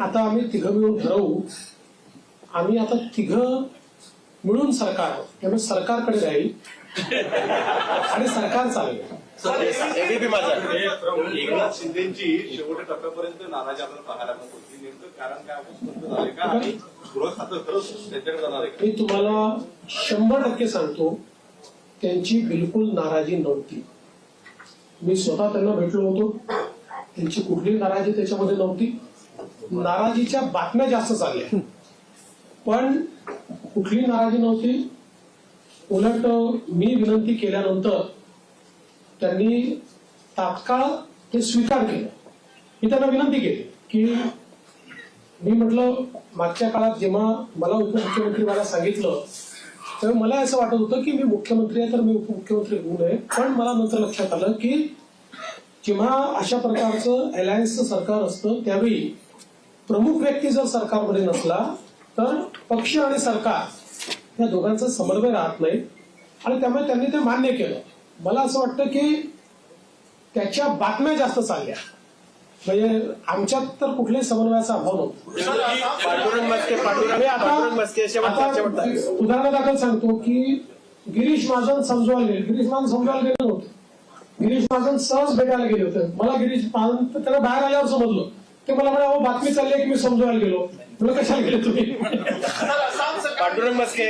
आता आम्ही तिघं मिळून ठरवू. आम्ही आता तिघं मिळून सरकार. त्यामुळे सरकारकडे राहील. आणि सरकार चालेल. एकनाथ शिंदेची टप्प्यापर्यंत नाराजी आपल्याला पाहायला नको की नेमकं कारण काय स्पष्ट झालंय का? आणि गृह खातं खरंच त्यांच्याकडे जाणार आहे का? मी तुम्हाला शंभर टक्के सांगतो त्यांची बिलकुल नाराजी नव्हती. मी स्वतः त्यांना भेटलो होतो. त्यांची कुठली नाराजी त्याच्यामध्ये नव्हती. नाराजीच्या बातम्या जास्त चालल्या. पण कुठली नाराजी नव्हती. उलट मी विनंती केल्यानंतर त्यांनी तात्काळ ते स्वीकार केलं. मी त्यांना विनंती केली की मी म्हटलं मागच्या काळात जेव्हा मला उपमुख्यमंत्री मला सांगितलं तेव्हा मला असं वाटत होतं की मी मुख्यमंत्री आहे तर मी उपमुख्यमंत्री होऊ नये. पण मला नंतर लक्षात आलं की जेव्हा अशा प्रकारचं अलायन्सचं सरकार असतं त्यावेळी प्रमुख व्यक्ती जर सरकारमध्ये नसला तर पक्ष आणि सरकार या दोघांचा समन्वय राहत नाही. आणि त्यामुळे त्यांनी ते मान्य केलं. मला असं वाटतं की त्याच्या बातम्या जास्त चालल्या. म्हणजे आमच्यात तर कुठल्याही समन्वयाचा अभाव नव्हता. उदाहरणादाखल सांगतो की गिरीश महाजन समजवायला गेले. गिरीश महाजन समजवायला गेले नव्हते. गिरीश महाजन सहज भेटायला गेले होते. मला गिरीश महाजन त्याला बाहेर आल्यावर समजलं. ते मला म्हणे अहो बातमी चालली आहे की मी समजवायला गेलो म्हणलं कशाला गेले तुम्ही? पांडुरंग मस्के